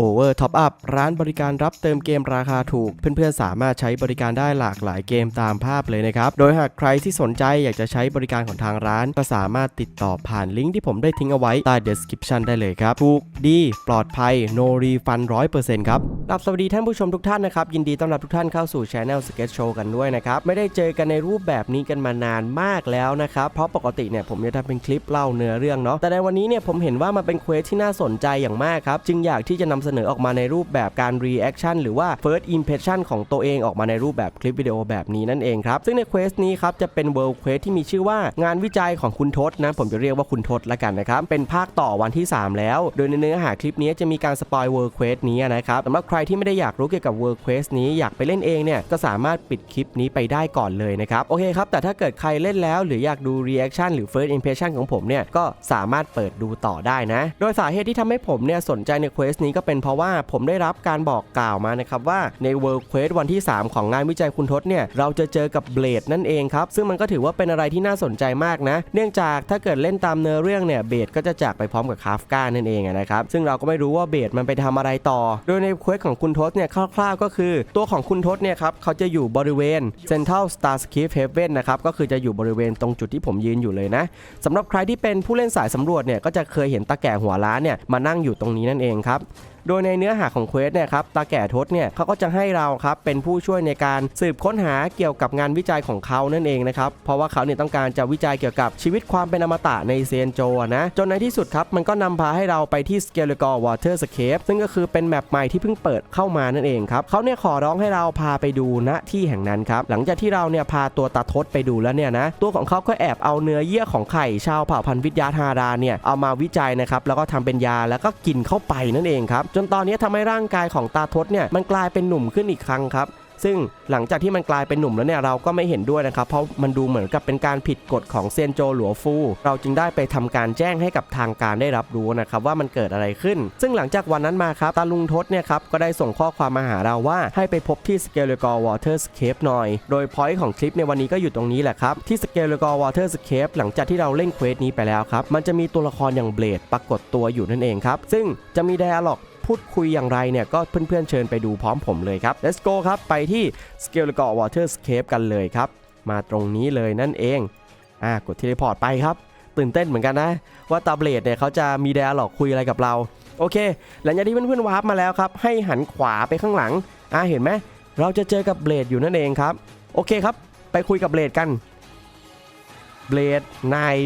Over Top Up ร้านบริการรับเติมเกมราคาถูก เพื่อนๆ สามารถใช้บริการได้หลากหลายเกมตามภาพเลยนะครับ โดยหากใครที่สนใจอยากจะใช้บริการของทางร้าน ก็สามารถติดต่อผ่านลิงก์ที่ผมได้ทิ้งเอาไว้ใต้ description ได้เลยครับ ถูกดีปลอดภัย no refund 100%ครับรับสวัสดีท่านผู้ชมทุกท่านนะครับ ยินดีต้อนรับทุกท่านเข้าสู่ Channel Sketch Show กันด้วยนะครับ ไม่ได้เจอกันในรูปแบบนี้กันมานานมากแล้วนะครับ เพราะปกติเนี่ยผมจะทำเป็นคลิปเล่าเนื้อเรื่องเนาะแต่ในวันนี้เนี่ยผมเห็นว่ามันเป็นเควสที่น่าสนใจอย่างมากครับจึงอยากที่จะนำเสนอออกมาในรูปแบบการ reaction หรือว่า first impression ของตัวเองออกมาในรูปแบบคลิปวิดีโอแบบนี้นั่นเองครับ ซึ่งในเควสนี้ครับจะเป็น world quest ที่มีชื่อว่างานวิจัยของคุณทศนะ ผมจะเรียกว่าคุณทศละกันนะครับ เป็นภาคต่อวันที่ 3 แล้ว โดยในเนื้อหาคลิปนี้จะมีการสปอย world quest นี้นะครับสำหรับใครที่ไม่ได้อยากรู้เกี่ยวกับ world quest นี้อยากไปเล่นเองเนี่ยก็สามารถปิดคลิปนี้ไปได้ก่อนเลยนะครับโอเคครับแต่ถ้าเกิดใครเล่นแล้ว หรืออยากดู reaction หรือ first impression ของผมเนี่ยก็สามารถเปิดดูต่อได้นะ โดยสาเหตุที่ทำให้ผมเนี่ยสนใจในเควสนี้ก็เป็นเพราะว่าผมได้รับการบอกกล่าวมานะครับว่าใน World Quest วันที่ 3 ของงานวิจัยคุณทศเนี่ยเราจะเจอกับเบลดนั่นเองครับ ซึ่งมันก็ถือว่าเป็นอะไรที่น่าสนใจมากนะ เนื่องจากถ้าเกิดเล่นตามเนื้อเรื่องเนี่ยเบลดก็จะจากไปพร้อมกับคาฟก้านั่นเองนะครับ ซึ่งเราก็ไม่รู้ว่าเบลดมันไปทำอะไรต่อ โดยในเควสของคุณทศเนี่ยคร่าวๆก็คือ ตัวของคุณทศเนี่ยครับเขาจะอยู่บริเวณ Central Starscape Haven นะครับก็คือจะอยู่บริเวณตรงจุดที่ผมยืนอยู่เลยนะสำหรับใครที่เป็นผู้เล่นสายสำรวจเนี่ยก็จะเคยเห็นตาแก่หัวล้านเนี่ยมานั่งอยู่ตรงนี้นั่นเองครับโดยในเนื้อหาของเควสเนี่ยครับตาแก่ทศเนี่ยเขาก็จะให้เราครับเป็นผู้ช่วยในการสืบค้นหาเกี่ยวกับงานวิจัยของเขานั่นเองนะครับเพราะว่าเขาเนี่ยต้องการจะวิจัยเกี่ยวกับชีวิตความเป็นอมตะในเซนโจนะจนในที่สุดครับมันก็นำพาให้เราไปที่ s c a l e g o r Waterscape ซึ่งก็คือเป็นแมปใหม่ที่เพิ่งเปิดเข้ามานั่นเองครับเขาเนี่ยขอร้องให้เราพาไปดูณที่แห่งนั้นครับหลังจากที่เราเนี่ยพาตัวตาทศไปดูแล้วเนี่ยนะตัวของเขาก็แอบเอาเนื้อเยื่อของไข่ชาวเผ่าพันธุ์วิทยาธาราเนี่ยเอามาวิจัยนะครับแล้วก็ทำเป็นยาแล้วก็กินเข้าไปนั่นเองครับจนตอนนี้ทำให้ร่างกายของตาทศเนี่ยมันกลายเป็นหนุ่มขึ้นอีกครั้งครับซึ่งหลังจากที่มันกลายเป็นหนุ่มแล้วเนี่ยเราก็ไม่เห็นด้วยนะครับ เพราะมันดูเหมือนกับเป็นการผิดกฎของเซียนโจหลัวฟู เราจึงได้ไปทำการแจ้งให้กับทางการได้รับรู้นะครับว่ามันเกิดอะไรขึ้น ซึ่งหลังจากวันนั้นมาครับตาลุงทศเนี่ยครับก็ได้ส่งข้อความมาหาเราว่าให้ไปพบที่สเกลกอร์วอเตอร์สเคปหน่อย โดยพอยต์ของคลิปในวันนี้ก็อยู่ตรงนี้แหละครับที่สเกลกอร์วอเตอร์สเคปหลังจากที่เราเล่นเควสนี้ไปแล้วครับมันจะมีตัวละครอย่างเบลดปรากฏตัวอยู่นั่นเองครับซึ่งจะมีไดอะล็อก พูดคุยอย่างไรเนี่ยก็เพื่อนๆเชิญไปดูพร้อมผมเลยครับ let's go ครับไปที่ s c a l e g o Waterscape กันเลยครับ มาตรงนี้เลยนั่นเองอ่ากดทีเลพอร์ตไปครับ ตื่นเต้นเหมือนกันนะ ว่าตาเบลดเนี่ยเขาจะมี d ด a ล็อกคุยอะไรกับเรา โอเค หลังจากที่เพื่อนๆวาร์ปมาแล้วครับ ให้หันขวาไปข้างหลังอ่าเห็นไหมเราจะเจอกับเบลดอยู่นั่นเองครับ โอเคครับ ไปคุยกับเบลดกันเบลดนาย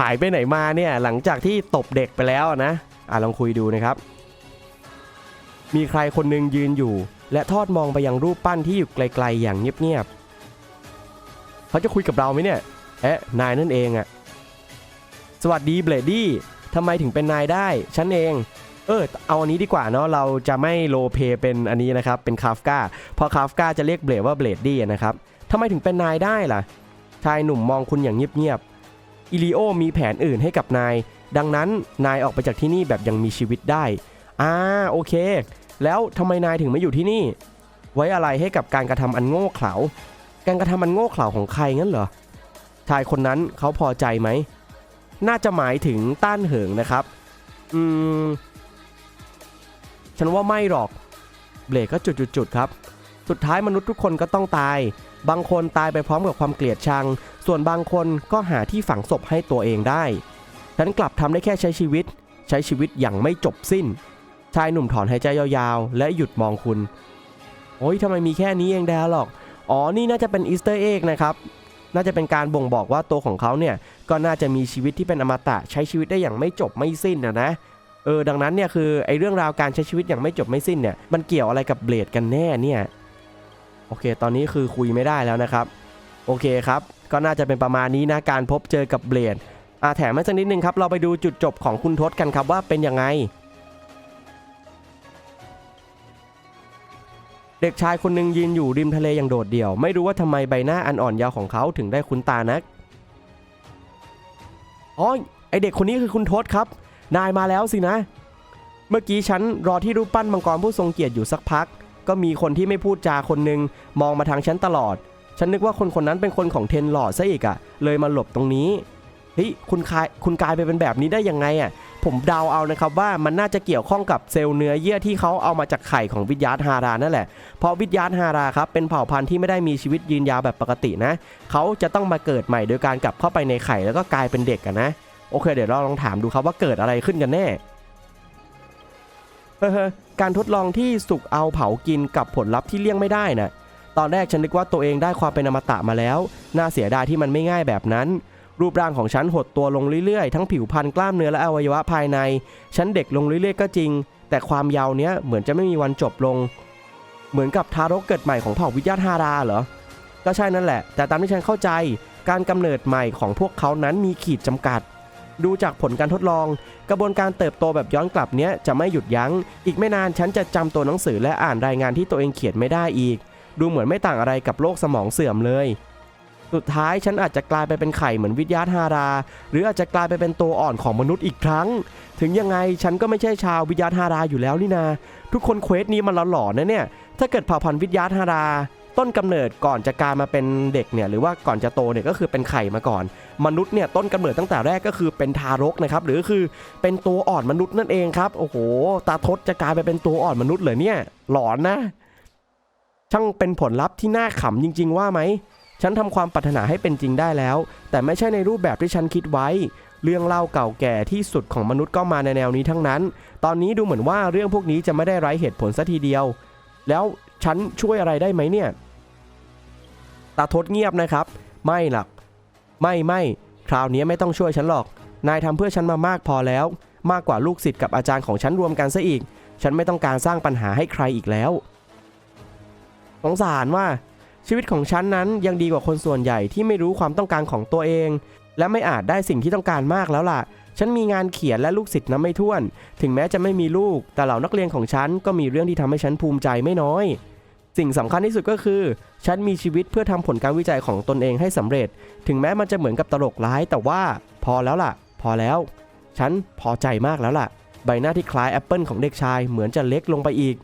หายไปไหนมาเนี่ยหลังจากที่ตบเด็กไปแล้วนะอ่าลองคุยดูนะครับ มีใครคนหนึ่งยืนอยู่ และทอดมองไปยังรูปปั้นที่อยู่ไกลๆอย่างเงียบๆเขาจะคุยกับเราไหมเนี่ยเอ๊ะนายนั่นเองอะสวัสดีเบลดี้ทำไมถึงเป็นนายได้ฉันเองเออเอาอันนี้ดีกว่าเนาะเราจะไม่โลเปเป็นอันนี้นะครับเป็นคาฟกาพอคาฟกาจะเรียกเบลดว่าเบลดี้นะครับทำไมถึงเป็นนายได้ล่ะ ชายหนุ่มมองคุณอย่างเงียบๆอิลิโอมีแผนอื่นให้กับนาย ดังนั้นนายออกไปจากที่นี่แบบยังมีชีวิตได้อ่าโอเค แล้วทำไมนายถึงมาอยู่ที่นี่ ไว้อะไรให้กับการกระทำอันโง่เขลาการกระทำอันโง่เขลาของใครงั้นเหรอชายคนนั้นเขาพอใจไหมน่าจะหมายถึงต้านเหิงนะครับอืมฉันว่าไม่หรอกเบลกก็จุดๆครับ สุดท้ายมนุษย์ทุกคนก็ต้องตาย บางคนตายไปพร้อมกับความเกลียดชัง ส่วนบางคนก็หาที่ฝังศพให้ตัวเองได้ ฉันกลับทำได้แค่ใช้ชีวิต ใช้ชีวิตอย่างไม่จบสิ้น ชายหนุ่มถอนหายใจยาวๆ และหยุดมองคุณ โอ้ยทำไมมีแค่นี้เองแดหรอก อ๋อ นี่น่าจะเป็นอีสเตอร์เอ็กนะครับ น่าจะเป็นการบ่งบอกว่าตัวของเขาเนี่ย ก็น่าจะมีชีวิตที่เป็นอมตะ ใช้ชีวิตได้อย่างไม่จบไม่สิ้นนะนะ เออ ดังนั้นเนี่ยคือไอ้เรื่องราวการใช้ชีวิตอย่างไม่จบไม่สิ้นเนี่ย มันเกี่ยวอะไรกับเบลดกันแน่เนี่ย โอเค ตอนนี้คือคุยไม่ได้แล้วนะครับ โอเคครับ ก็น่าจะเป็นประมาณนี้นะ การพบเจอกับเบลดอ่าแถมให้สักนิดนึงครับ เราไปดูจุดจบของคุณทศกันครับว่าเป็นยังไง เด็กชายคนหนึ่งยืนอยู่ริมทะเลอย่างโดดเดี่ยว ไม่รู้ว่าทำไมใบหน้าอันอ่อนยาวของเขาถึงได้คุ้นตานักอ๋อไอเด็กคนนี้คือคุณทศครับ นายมาแล้วสินะ เมื่อกี้ฉันรอที่รูปปั้นมังกรผู้ทรงเกียรติอยู่สักพัก ก็มีคนที่ไม่พูดจาคนหนึ่งมองมาทางฉันตลอด ฉันนึกว่าคนคนนั้นเป็นคนของเทนหลอดซะอีกอะเลยมาหลบตรงนี้เฮ้ยคุณคายคุณกลายไปเป็นแบบนี้ได้ยังไงอะ ผมเดาเอานะครับว่ามันน่าจะเกี่ยวข้องกับเซลล์เนื้อเยื่อที่เขาเอามาจากไข่ของวิทยาฮารานั่นแหละ เพราะวิทยาฮาราครับเป็นเผ่าพันธุ์ที่ไม่ได้มีชีวิตยืนยาวแบบปกตินะเขาจะต้องมาเกิดใหม่โดยการกลับเข้าไปในไข่แล้วก็กลายเป็นเด็กกันนะโอเค เดี๋ยวเราลองถามดูครับว่าเกิดอะไรขึ้นกันแน่เฮ้อการทดลองที่สุกเอาเผากินกับผลลัพธ์ที่เลี่ยงไม่ได้นะตอนแรกฉันนึกว่าตัวเองได้ความเป็นอมตะมาแล้ว น่าเสียดายที่มันไม่ง่ายแบบนั้น รูปร่างของฉันหดตัวลงเรื่อยๆ ทั้งผิวพรรณกล้ามเนื้อและอวัยวะภายใน ฉันเด็กลงเรื่อยๆก็จริง แต่ความยาวเนี้ยเหมือนจะไม่มีวันจบลง เหมือนกับทารกเกิดใหม่ของเผ่าวิทยาฮาราเหรอ ก็ใช่นั่นแหละ แต่ตามที่ฉันเข้าใจ การกำเนิดใหม่ของพวกเขานั้นมีขีดจำกัด ดูจากผลการทดลอง กระบวนการเติบโตแบบย้อนกลับเนี้ยจะไม่หยุดยัง้ง อีกไม่นานฉันจะจำตัวหนังสือและอ่านรายงานที่ตัวเองเขียนไม่ได้อีก ดูเหมือนไม่ต่างอะไรกับโรคสมองเสื่อมเลย สุดท้ายฉันอาจจะกลายไปเป็นไข่เหมือนวิทยาฮารา หรืออาจจะกลายไปเป็นตัวอ่อนของมนุษย์อีกครั้ง ถึงยังไงฉันก็ไม่ใช่ชาววิทยาฮาราอยู่แล้วนี่นา ทุกคนเควสนี้มันหลอนๆนะเนี่ย ถ้าเกิดเผ่าพันธุ์วิทยาฮารา ต้นกำเนิดก่อนจะกลายมาเป็นเด็กเนี่ยหรือว่าก่อนจะโตเนี่ยก็คือเป็นไข่มาก่อน มนุษย์เนี่ยต้นกำเนิดตั้งแต่แรกก็คือเป็นทารกนะครับหรือคือเป็นตัวอ่อนมนุษย์นั่นเองครับโอ้โห ตาทศจะกลายไปเป็นตัวอ่อนมนุษย์เหรอเนี่ย หลอนนะช่างเป็นผลลัพธ์ที่น่าขำจริง ๆ ว่าไหม ฉันทำความปรารถนาให้เป็นจริงได้แล้ว แต่ไม่ใช่ในรูปแบบที่ฉันคิดไว้ เรื่องเล่าเก่าแก่ที่สุดของมนุษย์ก็มาในแนวนี้ทั้งนั้น ตอนนี้ดูเหมือนว่าเรื่องพวกนี้จะไม่ได้ไร้เหตุผลซะทีเดียว แล้วฉันช่วยอะไรได้ไหมเนี่ย ตาทศเงียบนะครับ ไม่หรอกไม่ไม่ คราวนี้ไม่ต้องช่วยฉันหรอก นายทำเพื่อฉันมามากพอแล้ว มากกว่าลูกศิษย์กับอาจารย์ของฉันรวมกันซะอีก ฉันไม่ต้องการสร้างปัญหาให้ใครอีกแล้วสงสารว่า ชีวิตของฉันนั้นยังดีกว่าคนส่วนใหญ่ที่ไม่รู้ความต้องการของตัวเอง และไม่อาจได้สิ่งที่ต้องการมากแล้วล่ะ ฉันมีงานเขียนและลูกศิษย์นับไม่ถ้วน ถึงแม้จะไม่มีลูก แต่เหล่านักเรียนของฉันก็มีเรื่องที่ทำให้ฉันภูมิใจไม่น้อย สิ่งสำคัญที่สุดก็คือ ฉันมีชีวิตเพื่อทำผลการวิจัยของตนเองให้สำเร็จ ถึงแม้มันจะเหมือนกับตลกร้ายแต่ว่า พอแล้วล่ะ พอแล้ว ฉันพอใจมากแล้วล่ะ ใบหน้าที่คล้ายแอปเปิลของเด็กชายเหมือนจะเล็กลงไปอีก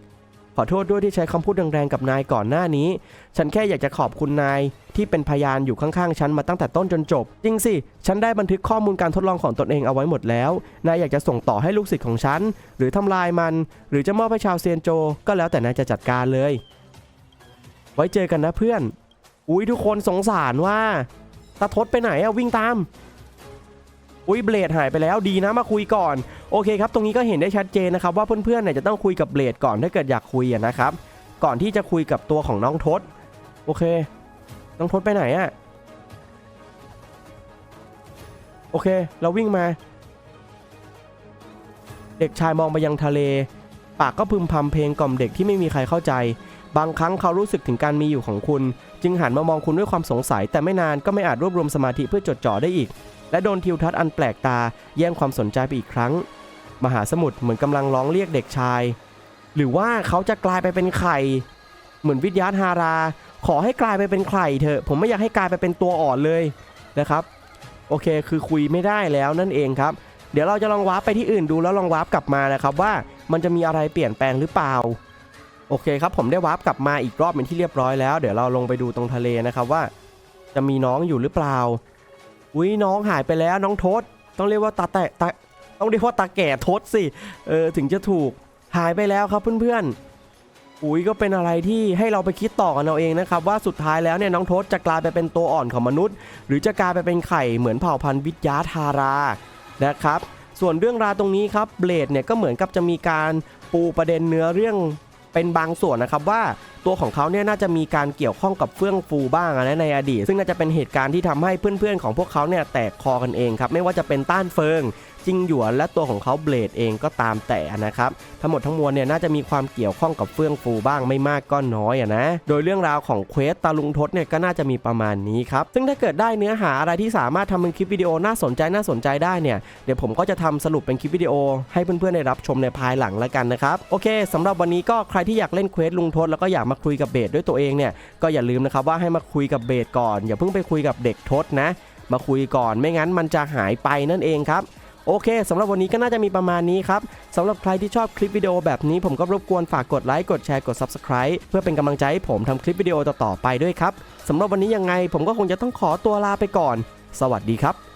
ขอโทษด้วยที่ใช้คำพูดแรงๆกับนายก่อนหน้านี้ ฉันแค่อยากจะขอบคุณนายที่เป็นพยานอยู่ข้างๆ ฉันมาตั้งแต่ต้นจนจบ จริงสิ ฉันได้บันทึกข้อมูลการทดลองของตนเองเอาไว้หมดแล้ว นายอยากจะส่งต่อให้ลูกศิษย์ของฉัน หรือทำลายมัน หรือจะมอบให้ชาวเซียนโจ ก็แล้วแต่นายจะจัดการเลย ไว้เจอกันนะเพื่อน อุ้ยทุกคนสงสารว่าตาทศไปไหนอะวิ่งตาม อุ้ยเบลดหายไปแล้วดีนะมาคุยก่อน โอเคครับ ตรงนี้ก็เห็นได้ชัดเจนนะครับว่าเพื่อนๆเนี่ยจะต้องคุยกับเบลดก่อนถ้าเกิดอยากคุยนะครับ ก่อนที่จะคุยกับตัวของน้องทศ โอเค น้องทศไปไหนอะโอเค เราวิ่งมา เด็กชายมองไปยังทะเล ปากก็พึมพำเพลงกล่อมเด็กที่ไม่มีใครเข้าใจ บางครั้งเขารู้สึกถึงการมีอยู่ของคุณ จึงหันมามองคุณด้วยความสงสัย แต่ไม่นานก็ไม่อาจรวบรวมสมาธิเพื่อจดจ่อได้อีก และโดนทิวทัศน์อันแปลกตาแย่งความสนใจไปอีกครั้ง มหาสมุทรเหมือนกำลังร้องเรียกเด็กชาย หรือว่าเขาจะกลายไปเป็นไข่ เหมือนวิทยาฮารา ขอให้กลายไปเป็นไข่เถอะผมไม่อยากให้กลายไปเป็นตัวอ่อนเลยนะครับ โอเคคือคุยไม่ได้แล้วนั่นเองครับ เดี๋ยวเราจะลองวาร์ปไปที่อื่นดูแล้วลองวาร์ปกลับมานะครับว่ามันจะมีอะไรเปลี่ยนแปลงหรือเปล่าโอเคครับผมได้วาร์ปกลับมาอีกรอบเป็นที่เรียบร้อยแล้ว เดี๋ยวเราลงไปดูตรงทะเลนะครับว่า จะมีน้องอยู่หรือเปล่า อุ้ยน้องหายไปแล้วน้องทศต้องเรียกว่าตาแตะตาต้องเรียกว่าตาแก่ทศสิเออถึงจะถูกหายไปแล้วครับเพื่อนๆอุ้ยก็เป็นอะไรที่ให้เราไปคิดต่อกันเอาเองนะครับว่าสุดท้ายแล้วเนี่ยน้องทศจะกลายไปเป็นตัวอ่อนของมนุษย์ หรือจะกลายไปเป็นไข่เหมือนเผ่าพันธุ์วิทยาทารานะครับส่วนเรื่องราวตรงนี้ครับเบลดเนี่ยก็เหมือนกับจะมีการปูประเด็นเนื้อเรื่องเป็นบางส่วนนะครับว่า ตัวของเขาเนี่ยน่าจะมีการเกี่ยวข้องกับเฟื่องฟูบ้างนะในอดีต ซึ่งน่าจะเป็นเหตุการณ์ที่ทำให้เพื่อนๆของพวกเขาเนี่ยแตกคอกันเองครับไม่ว่าจะเป็นต้านเฟิง จิงหยวนและตัวของเขาเบลดเองก็ตามแต่นะครับทั้งหมดทั้งมวลเนี่ยน่าจะมีความเกี่ยวข้องกับเฟื่องฟูบ้างไม่มากก็น้อยอะนะโดยเรื่องราวของเควสตาลุงทศเนี่ยก็น่าจะมีประมาณนี้ครับซึ่งถ้าเกิดได้เนื้อหาอะไรที่สามารถทำเป็นคลิปวิดีโอน่าสนใจน่าสนใจได้เนี่ยเดี๋ยวผมก็จะทำสรุปเป็นคลิปวิดีโอ ให้เพื่อนๆได้รับชมในภายหลังแล้วกันนะครับโอเคสำหรับวันนี้ก็ใครที่อยากเล่นเควสลุงทศแล้วก็อยากมาคุยกับเบสด้วยตัวเองเนี่ยก็อย่าลืมนะครับว่าให้มาคุยกับเบสก่อน อย่าเพิ่งไปคุยกับเด็กทศนะมาคุยก่อนไม่งั้นมันจะหายไปนั่นเองครับ โอเคสำหรับวันนี้ก็น่าจะมีประมาณนี้ครับสำหรับใครที่ชอบคลิปวิดีโอแบบนี้ผมก็รบกวนฝากกดไลค์กดแชร์กด Subscribe เพื่อเป็นกำลังใจให้ผมทำคลิปวิดีโอต่อๆไปด้วยครับสำหรับวันนี้ยังไงผมก็คงจะต้องขอตัวลาไปก่อน สวัสดีครับ